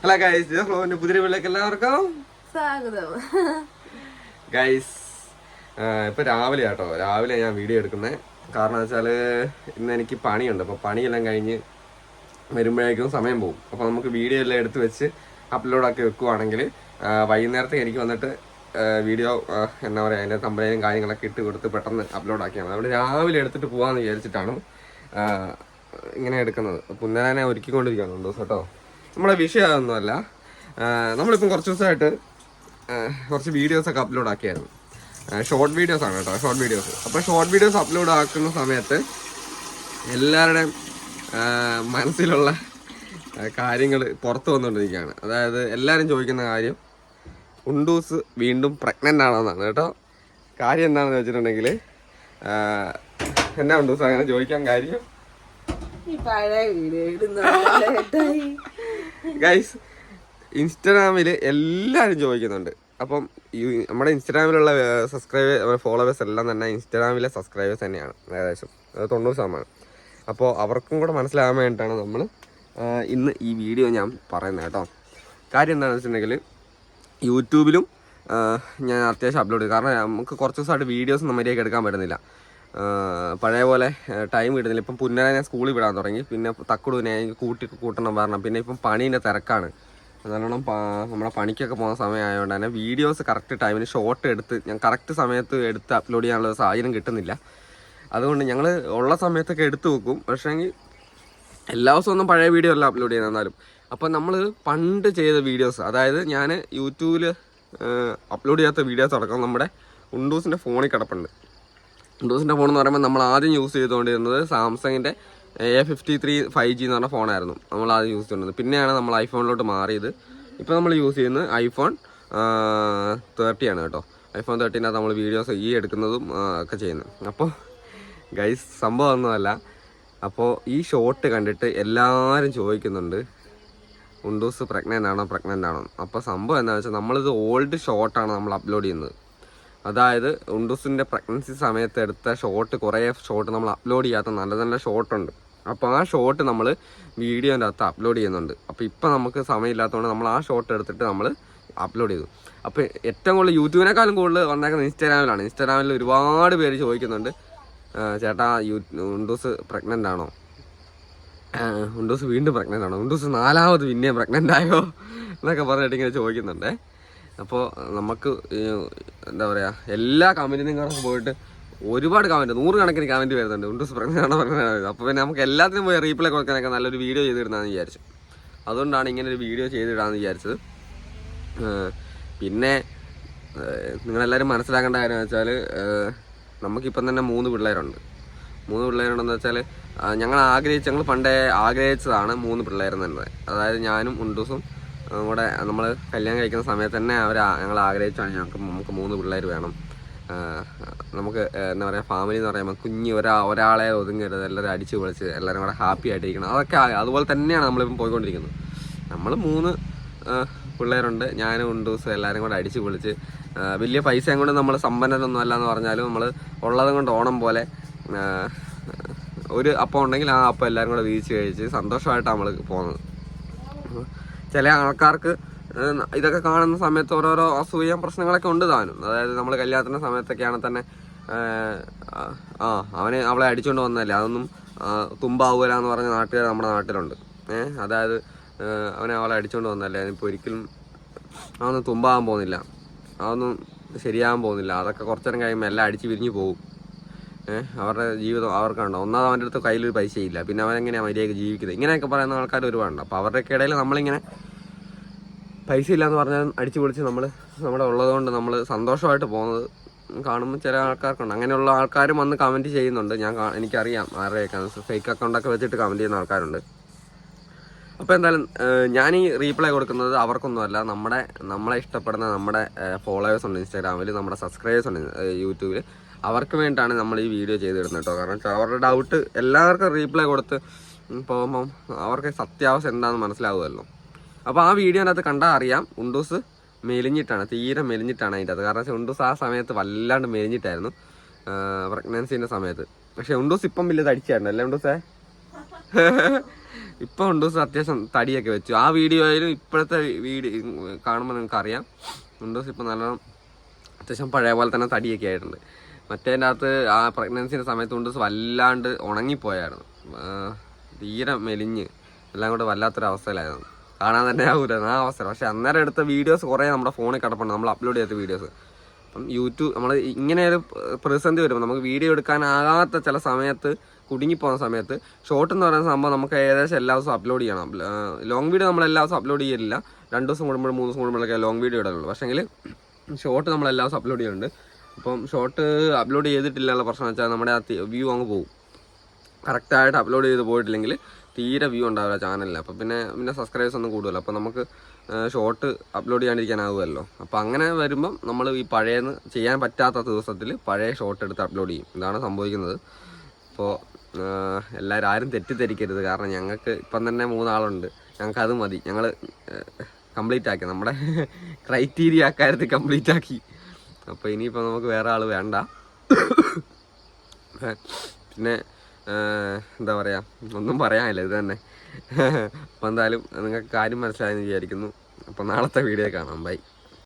Hello guys ഫ്ലോവിന്റെ പുതിയ വീട്ടിലേക്ക് എല്ലാവർക്കും സ്വാഗതം. ഗൈസ് ഇപ്പൊ രാവിലെ ആട്ടോ. രാവിലെ ഞാൻ വീഡിയോ എടുക്കുന്നത് കാരണം വെച്ചാൽ ഇന്ന് എനിക്ക് പണിയുണ്ട്. അപ്പൊ പണിയെല്ലാം കഴിഞ്ഞ് വരുമ്പോഴേക്കും സമയം പോകും. അപ്പൊ നമുക്ക് വീഡിയോ എല്ലാം എടുത്ത് വെച്ച് അപ്ലോഡ് ആക്കി വെക്കുവാണെങ്കിൽ വൈകുന്നേരത്തേക്ക് എനിക്ക് വന്നിട്ട് വീഡിയോ എന്താ പറയുക അതിന്റെ തമ്പനയും കാര്യങ്ങളൊക്കെ ഇട്ട് കൊടുത്ത് പെട്ടെന്ന് അപ്ലോഡ് ആക്കിയാണ് അവിടെ രാവിലെ എടുത്തിട്ട് പോകാമെന്ന് വിചാരിച്ചിട്ടാണ് ഇങ്ങനെ എടുക്കുന്നത്. പുന്നനെ ഒരുക്കിക്കൊണ്ടിരിക്കുകയാണ് ദിവസം കേട്ടോ. നമ്മുടെ വിഷയം അതൊന്നുമല്ല നമ്മളിപ്പം കുറച്ച് ദിവസമായിട്ട് കുറച്ച് വീഡിയോസ് ഒക്കെ അപ്ലോഡ് ആക്കിയായിരുന്നു. ഷോർട്ട് വീഡിയോസ് ആണ് കേട്ടോ ഷോർട്ട് വീഡിയോസ് അപ്പോൾ ഷോർട്ട് വീഡിയോസ് അപ്ലോഡ് ആക്കുന്ന സമയത്ത് എല്ലാവരുടെയും മനസ്സിലുള്ള കാര്യങ്ങൾ പുറത്തു വന്നുകൊണ്ടിരിക്കുകയാണ്. അതായത് എല്ലാവരും ചോദിക്കുന്ന കാര്യം ഉണ്ടൂസ് വീണ്ടും പ്രഗ്നന്റ് ആണെന്നാണ് കേട്ടോ. കാര്യം എന്താണെന്ന് വെച്ചിട്ടുണ്ടെങ്കിൽ എന്നാ ഉണ്ടൂസ് അങ്ങനെ ചോദിക്കാൻ കാര്യം? ഈ ഗൈസ് ഇൻസ്റ്റാഗ്രാമിൽ എല്ലാവരും ചോദിക്കുന്നുണ്ട്. അപ്പം നമ്മുടെ ഇൻസ്റ്റാഗ്രാമിലുള്ള സബ്സ്ക്രൈബേഴ്സ് ഫോളോവേഴ്സ് എല്ലാം തന്നെ ഇൻസ്റ്റാഗ്രാമിലെ സബ്സ്ക്രൈബേഴ്സ് തന്നെയാണ് ഏകദേശം. തൊണ്ണൂറ് ശതമാനം. അപ്പോൾ അവർക്കും കൂടെ മനസ്സിലാകാൻ വേണ്ടിയിട്ടാണ് നമ്മൾ ഇന്ന് ഈ വീഡിയോ ഞാൻ പറയുന്നത് കേട്ടോ. കാര്യം എന്താണെന്ന് വെച്ചിട്ടുണ്ടെങ്കിൽ യൂട്യൂബിലും ഞാൻ അത്യാവശ്യം അപ്ലോഡ് ചെയ്തു. കാരണം നമുക്ക് കുറച്ച് ദിവസമായിട്ട് വീഡിയോസ് മര്യാദയ്ക്ക് എടുക്കാൻ പറ്റുന്നില്ല. പഴയ പോലെ ടൈം കിട്ടുന്നില്ല. ഇപ്പം പുന്നനെ ഞാൻ സ്കൂളിൽ വിടാൻ തുടങ്ങി. പിന്നെ തക്കുടുവിനെ കൂട്ടി കൂട്ടണം പറഞ്ഞു. പിന്നെ ഇപ്പം പണീന്റെ തിരക്കാണ്. നല്ലോണം നമ്മുടെ പണിക്കൊക്കെ പോകുന്ന സമയമായതുകൊണ്ട് തന്നെ വീഡിയോസ് കറക്റ്റ് ടൈമിന് ഷോർട്ട് എടുത്ത് ഞാൻ കറക്റ്റ് സമയത്ത് എടുത്ത് അപ്ലോഡ് ചെയ്യാനുള്ള സാഹചര്യം കിട്ടുന്നില്ല. അതുകൊണ്ട് ഞങ്ങൾ ഉള്ള സമയത്തൊക്കെ എടുത്തു വെക്കും. പക്ഷേങ്കിൽ എല്ലാ ദിവസവും ഒന്നും പഴയ വീഡിയോ അല്ല അപ്ലോഡ് ചെയ്യുന്നത് എന്നാലും. അപ്പം നമ്മൾ പണ്ട് ചെയ്ത വീഡിയോസ് അതായത് ഞാൻ യൂട്യൂബിൽ അപ്ലോഡ് ചെയ്യാത്ത വീഡിയോസ് അടക്കം നമ്മുടെ ഉണ്ടൂസിന്റെ ഫോണിൽ കിടപ്പുണ്ട്. ഉണ്ടൂസിന്റെ ഫോൺ എന്ന് പറയുമ്പോൾ നമ്മൾ ആദ്യം യൂസ് ചെയ്തുകൊണ്ടിരുന്നത് സാംസങ്ങിന്റെ A fifty three five G എന്ന് പറഞ്ഞ ഫോണായിരുന്നു നമ്മൾ ആദ്യം യൂസ് ചെയ്യുന്നത് പിന്നെയാണ് നമ്മൾ ഐഫോണിലോട്ട് മാറിയത്. ഇപ്പോൾ നമ്മൾ യൂസ് ചെയ്യുന്നത് ഐഫോൺ തേർട്ടി ആണ് കേട്ടോ. ഐഫോൺ തേർട്ടീനകത്ത് നമ്മൾ വീഡിയോസ് ഈ എടുക്കുന്നതും ഒക്കെ ചെയ്യുന്നത്. അപ്പോൾ ഗൈസ് സംഭവം ഒന്നുമല്ല. അപ്പോൾ ഈ ഷോട്ട് കണ്ടിട്ട് എല്ലാവരും ചോദിക്കുന്നുണ്ട് ഉണ്ടൂസ് പ്രഗ്നന്റ് ആണോ പ്രഗ്നന്റ് ആണോ അപ്പോൾ സംഭവം എന്താണെന്ന് വെച്ചാൽ നമ്മളിത് ഓൾഡ് ഷോട്ടാണ് നമ്മൾ അപ്ലോഡ് ചെയ്യുന്നത്. അതായത് ഉണ്ടുസിന്റെ പ്രഗ്നൻസി സമയത്ത് എടുത്ത ഷോട്ട് കുറേ ഷോട്ട് നമ്മൾ അപ്ലോഡ് ചെയ്യാത്ത നല്ല നല്ല ഷോട്ടുണ്ട് അപ്പോൾ ആ ഷോട്ട് നമ്മൾ വീഡിയോന്റെ അകത്ത് അപ്ലോഡ് ചെയ്യുന്നുണ്ട്. അപ്പോൾ ഇപ്പം നമുക്ക് സമയമില്ലാത്തതുകൊണ്ട് നമ്മൾ ആ ഷോട്ട് എടുത്തിട്ട് നമ്മൾ അപ്ലോഡ് ചെയ്തു. അപ്പോൾ ഏറ്റവും കൂടുതൽ യൂട്യൂബിനേക്കാളും കൂടുതൽ വന്നേക്കുന്നത് ഇൻസ്റ്റാഗ്രാമിലാണ്. ഇൻസ്റ്റാഗ്രാമിൽ ഒരുപാട് പേര് ചോദിക്കുന്നുണ്ട് ചേട്ടാ യൂ ഉണ്ടൂസ് പ്രഗ്നന്റ് ആണോ? ഉണ്ടൂസ് വീണ്ടും പ്രഗ്നന്റ് ആണോ? ഉണ്ടൂസ് നാലാമത് പിന്നെയും പ്രഗ്നന്റ് ആയോ? എന്നൊക്കെ പറഞ്ഞിട്ട് ഇങ്ങനെ ചോദിക്കുന്നുണ്ടേ. അപ്പോൾ നമുക്ക് എന്താ പറയുക എല്ലാ കമന്റിനും കൂടെ പോയിട്ട് ഒരുപാട് കമന്റ് നൂറുകണക്കിന് കമന്റ് വരുന്നുണ്ട്. ഉണ്ട് പ്രഗ്നന്റ് പറഞ്ഞത് അപ്പോൾ പിന്നെ നമുക്ക് എല്ലാത്തിനും പോയി റീപ്ലൈ കൊടുക്കാനൊക്കെ നല്ലൊരു വീഡിയോ ചെയ്തിടുന്നതെന്ന് വിചാരിച്ചു. അതുകൊണ്ടാണ് ഇങ്ങനെ ഒരു വീഡിയോ ചെയ്തിടാന്ന് വിചാരിച്ചത്. പിന്നെ നിങ്ങളെല്ലാവരും മനസ്സിലാക്കേണ്ട കാര്യം വെച്ചാൽ നമുക്കിപ്പം തന്നെ മൂന്ന് പിള്ളേരുണ്ട്. മൂന്ന് പിള്ളേരുണ്ടെന്ന് വെച്ചാൽ ഞങ്ങൾ ആഗ്രഹിച്ച് ഞങ്ങൾ പണ്ടേ ആഗ്രഹിച്ചതാണ് മൂന്ന് പിള്ളേരെന്നുള്ളത് അതായത് ഞാനും ഉണ്ടൂസും കൂടെ നമ്മൾ കല്യാണം കഴിക്കുന്ന സമയത്ത് തന്നെ അവർ ഞങ്ങൾ ആഗ്രഹിച്ചാണ് ഞങ്ങൾക്ക് നമുക്ക് മൂന്ന് പിള്ളേർ വേണം. നമുക്ക് എന്താ പറയുക ഫാമിലി എന്ന് പറയുമ്പോൾ കുഞ്ഞ് ഒരാ ഒരാളെ ഒതുങ്ങരുത് എല്ലാവരും അടിച്ച് പൊളിച്ച് എല്ലാവരും കൂടെ ഹാപ്പി ആയിട്ടിരിക്കണം. അതൊക്കെ അതുപോലെ തന്നെയാണ് നമ്മളിപ്പം പോയിക്കൊണ്ടിരിക്കുന്നത്. നമ്മൾ മൂന്ന് പിള്ളേരുണ്ട്. ഞാനും ഉണ്ട് ദിവസം എല്ലാവരും കൂടെ അടിച്ച് പൊളിച്ച് വലിയ പൈസയും കൊണ്ട് നമ്മൾ സമ്പന്നരൊന്നും അല്ല എന്ന് പറഞ്ഞാലും നമ്മൾ ഉള്ളതും കൊണ്ട് ഓണം പോലെ ഒരു അപ്പം ഉണ്ടെങ്കിൽ ആ അപ്പം എല്ലാവരും കൂടെ വീഴ്ച കഴിച്ച് സന്തോഷമായിട്ടാണ് നമ്മൾ പോകുന്നത് ചില ആൾക്കാർക്ക് ഇതൊക്കെ കാണുന്ന സമയത്ത് ഓരോരോ അസൂയം പ്രശ്നങ്ങളൊക്കെ ഉണ്ട് താനും. അതായത് നമ്മൾ കല്യാണത്തിന്റെ സമയത്തൊക്കെയാണ് തന്നെ ആ അവനെ അവളെ അടിച്ചുകൊണ്ട് വന്നതല്ലേ? അതൊന്നും തുമ്പാവൂല എന്ന് പറഞ്ഞ നാട്ടുകാർ നമ്മുടെ നാട്ടിലുണ്ട്. ഏഹ് അതായത് അവനെ അവളെ അടിച്ചുകൊണ്ട് വന്നതല്ലേ? അതിപ്പോൾ ഒരിക്കലും അതൊന്നും തുമ്പാകാൻ പോകുന്നില്ല. അതൊന്നും ശരിയാകാൻ പോകുന്നില്ല. അതൊക്കെ കുറച്ചേരം കഴിയുമ്പോൾ എല്ലാം അടിച്ച് പിരിഞ്ഞു പോകും. ഏഹ് അവരുടെ ജീവിതം അവർക്കുണ്ടോ ഒന്നാമത് അവന്റെ അടുത്ത് കയ്യിലൊരു ഇല്ല പിന്നെ അവനെങ്ങനെയാണ് മര്യാദയ്ക്ക് ജീവിക്കുന്നത്? ഇങ്ങനെയൊക്കെ പറയുന്ന ആൾക്കാർ ഒരുപാടുണ്ട്. അപ്പോൾ അവരുടെയൊക്കെ ഇടയിൽ നമ്മളിങ്ങനെ പൈസ ഇല്ലാന്ന് പറഞ്ഞാൽ അടിച്ചു പൊളിച്ച് നമ്മൾ നമ്മുടെ ഉള്ളതുകൊണ്ട് നമ്മൾ സന്തോഷമായിട്ട് പോകുന്നത് കാണുമ്പോൾ ചില ആൾക്കാർക്കുണ്ട്. അങ്ങനെയുള്ള ആൾക്കാരും വന്ന് കമന്റ് ചെയ്യുന്നുണ്ട്. ഞാൻ എനിക്കറിയാം ആരുടെയൊക്കെ ഫേക്ക് അക്കൗണ്ടൊക്കെ വെച്ചിട്ട് കമന്റ് ചെയ്യുന്ന ആൾക്കാരുണ്ട്. അപ്പോൾ എന്തായാലും ഞാൻ ഈ റീപ്ലൈ കൊടുക്കുന്നത് അവർക്കൊന്നുമല്ല നമ്മുടെ നമ്മളെ ഇഷ്ടപ്പെടുന്ന നമ്മുടെ ഫോളോവേഴ്സ് ഉണ്ട് ഇൻസ്റ്റാഗ്രാമിൽ നമ്മുടെ സബ്സ്ക്രൈബേഴ്സ് ഉണ്ട് യൂട്യൂബിൽ അവർക്ക് വേണ്ടിയിട്ടാണ് നമ്മൾ ഈ വീഡിയോ ചെയ്തിടുന്നത് കേട്ടോ. കാരണം അവരുടെ ഡൗട്ട് എല്ലാവർക്കും റീപ്ലൈ കൊടുത്ത് പോകുമ്പം അവർക്ക് സത്യാവസ്ഥ എന്താണെന്ന് മനസ്സിലാവുമല്ലോ. അപ്പോൾ ആ വീഡിയോ അതിനകത്ത് കണ്ടാൽ അറിയാം. ഉണ്ടൂസ് മെലിഞ്ഞിട്ടാണ് തീരെ മെലിഞ്ഞിട്ടാണ് അതിന്റെ അത്. കാരണം വെച്ചാൽ ഉണ്ടൂസ് ആ സമയത്ത് വല്ലാണ്ട് മെലിഞ്ഞിട്ടായിരുന്നു പ്രഗ്നൻസിന്റെ സമയത്ത്. പക്ഷേ ഉണ്ടൂസ് ഇപ്പം വലിയ തടിച്ചായിരുന്നു. അല്ലേ ഉണ്ടൂസേ? ഇപ്പൊ ഉണ്ടൂസ് അത്യാവശ്യം തടിയൊക്കെ വെച്ചു. ആ വീഡിയോയിലും ഇപ്പോഴത്തെ വീഡിയോ കാണുമ്പോൾ നിങ്ങൾക്ക് അറിയാം ഉണ്ടൂസ് ഇപ്പം നല്ലോണം അത്യാവശ്യം പഴയ പോലെ തന്നെ തടിയൊക്കെ ആയിട്ടുണ്ട്. മറ്റേതിന്റെ അകത്ത് ആ പ്രഗ്നൻസിന്റെ സമയത്ത് ഉണ്ടൂസ് വല്ലാണ്ട് ഉണങ്ങിപ്പോയായിരുന്നു. തീരെ മെലിഞ്ഞ് എല്ലാം കൂടെ വല്ലാത്തൊരവസ്ഥയിലായിരുന്നു. കാണാൻ തന്നെ ആവൂല. ആ അവസരം. പക്ഷെ അന്നേരം എടുത്ത വീഡിയോസ് കുറേ നമ്മുടെ ഫോണിൽ കിടപ്പുണ്ട്. നമ്മൾ അപ്ലോഡ് ചെയ്ത വീഡിയോസ് അപ്പം യൂട്യൂബ് നമ്മൾ ഇങ്ങനെ ഒരു പ്രതിസന്ധി വരുമ്പോൾ നമുക്ക് വീഡിയോ എടുക്കാനാകാത്ത ചില സമയത്ത് കുടുങ്ങിപ്പോകുന്ന സമയത്ത് ഷോർട്ട് എന്ന് പറയുന്ന സംഭവം നമുക്ക് ഏകദേശം എല്ലാ ദിവസവും അപ്ലോഡ് ചെയ്യണം. ലോങ് വീഡിയോ നമ്മൾ എല്ലാ ദിവസവും അപ്ലോഡ് ചെയ്യില്ല രണ്ട് ദിവസം കൂടുമ്പോൾ മൂന്ന് ദിവസം കൂടുമ്പോഴൊക്കെ ലോങ് വീഡിയോ ഇടാനുള്ളൂ. പക്ഷേ ഷോർട്ട് നമ്മൾ എല്ലാ ദിവസവും അപ്ലോഡ് ചെയ്യുന്നുണ്ട്. അപ്പം ഷോർട്ട് അപ്ലോഡ് ചെയ്തിട്ടില്ല പ്രശ്നം വെച്ചാൽ നമ്മുടെ ആ വ്യൂ അങ്ങ് പോകും കറക്റ്റായിട്ട് അപ്ലോഡ് ചെയ്ത് പോയിട്ടില്ലെങ്കിൽ തീരെ വ്യൂ ഉണ്ടാവില്ല ചാനലിൽ അപ്പോൾ പിന്നെ പിന്നെ സബ്സ്ക്രൈബേഴ്സ് ഒന്നും കൂടുതലോ അപ്പോൾ നമുക്ക് ഷോർട്ട് അപ്ലോഡ് ചെയ്യാണ്ടിരിക്കാനാവുമല്ലോ. അപ്പോൾ അങ്ങനെ വരുമ്പം നമ്മൾ ഈ പഴയന്ന് ചെയ്യാൻ പറ്റാത്ത ദിവസത്തിൽ പഴയ ഷോർട്ട് എടുത്ത് അപ്ലോഡ് ചെയ്യും. ഇതാണ് സംഭവിക്കുന്നത്. അപ്പോൾ എല്ലാവരും ആരും തെറ്റിദ്ധരിക്കരുത്. കാരണം ഞങ്ങൾക്ക് ഇപ്പം തന്നെ മൂന്നാളുണ്ട്. ഞങ്ങൾക്ക് അത് മതി. ഞങ്ങൾ കംപ്ലീറ്റ് ആക്കി. നമ്മുടെ ക്രൈറ്റീരിയ അക്കാര്യത്തിൽ കംപ്ലീറ്റ് ആക്കി. അപ്പോൾ ഇനിയിപ്പോൾ നമുക്ക് വേറെ ആൾ വേണ്ട. പിന്നെ എന്താ പറയാ ഒന്നും പറയാനില്ല ഇത് തന്നെ. അപ്പോൾ എന്തായാലും നിങ്ങൾക്ക് കാര്യം മനസ്സിലായെന്ന് വിചാരിക്കുന്നു. അപ്പോൾ നാളത്തെ വീഡിയോ കാണാം. ബൈ.